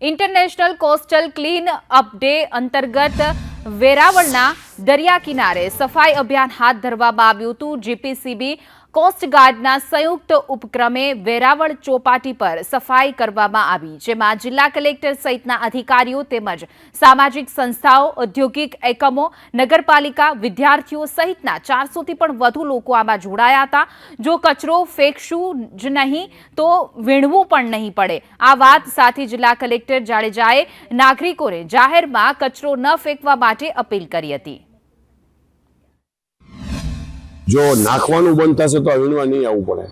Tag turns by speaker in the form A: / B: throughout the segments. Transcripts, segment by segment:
A: International coastal clean up day અંતર્ગત વેરાવળના દરિયા કિનારે સફાઈ અભિયાન હાથ ધરવામાં આવ્યું હતું. જીપીસીબી કોસ્ટગાર્ડના સંયુક્ત ઉપક્રમે વેરાવળ ચોપાટી પર સફાઈ કરવામાં આવી, જેમાં જિલ્લા કલેક્ટર સહિતના અધિકારીઓ તેમજ સામાજિક સંસ્થાઓ, ઔદ્યોગિક એકમો, નગરપાલિકા વિદ્યાર્થીઓ સહિતના ચારસોથી પણ વધુ લોકો આમાં જોડાયા હતા. જો કચરો ફેંકશું જ નહીં, તો વીણવું પણ નહીં પડે. આ વાત સાથે જિલ્લા કલેક્ટર જાડેજાએ નાગરિકોને જાહેરમાં કચરો ન ફેંકવા માટે અપીલ કરી હતી.
B: જો નાખવાનું બંધ થશે તો વીણવા નહીં આવવું પડે.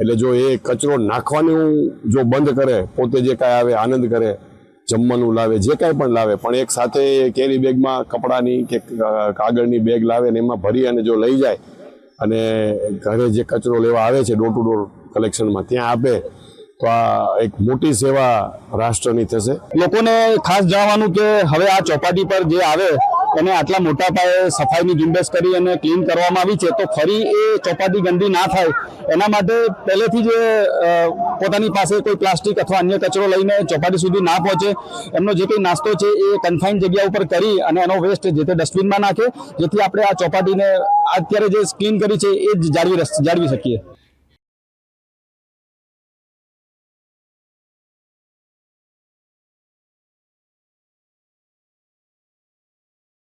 B: એટલે જો એ કચરો નાખવાનું જો બંધ કરે, પોતે જે કાંઈ આવે આનંદ કરે, જમવાનું લાવે, જે કાંઈ પણ લાવે, પણ એક સાથે કેરી બેગમાં કપડાની કે કાગળની બેગ લાવે ને એમાં ભરી અને જો લઈ જાય અને ઘરે જે કચરો લેવા આવે છે ડોર ટુ ડોર કલેક્શનમાં ત્યાં આપે, તો આ એક મોટી સેવા રાષ્ટ્રની થશે.
C: લોકોને ખાસ જાણવાનું કે હવે આ ચોપાટી પર જે આવે એને આટલા મોટા પાયે સફાઈની ઝુંબેશ કરી અને ક્લીન કરવામાં આવી છે, તો ફરી એ ચોપાટી ગંદી ના થાય. એના માટે પહેલેથી જ પોતાની પાસે કોઈ પ્લાસ્ટિક અથવા અન્ય કચરો લઈને ચોપાટી સુધી ના પહોંચે. એમનો જે કંઈ નાસ્તો છે એ કન્ફાઇન જગ્યા ઉપર કરી અને એનો વેસ્ટ જે તે ડસ્ટબિનમાં નાખે, જેથી આપણે આ ચોપાટીને અત્યારે જે ક્લીન કરી છે એ જ જાળવી જાળવી શકીએ.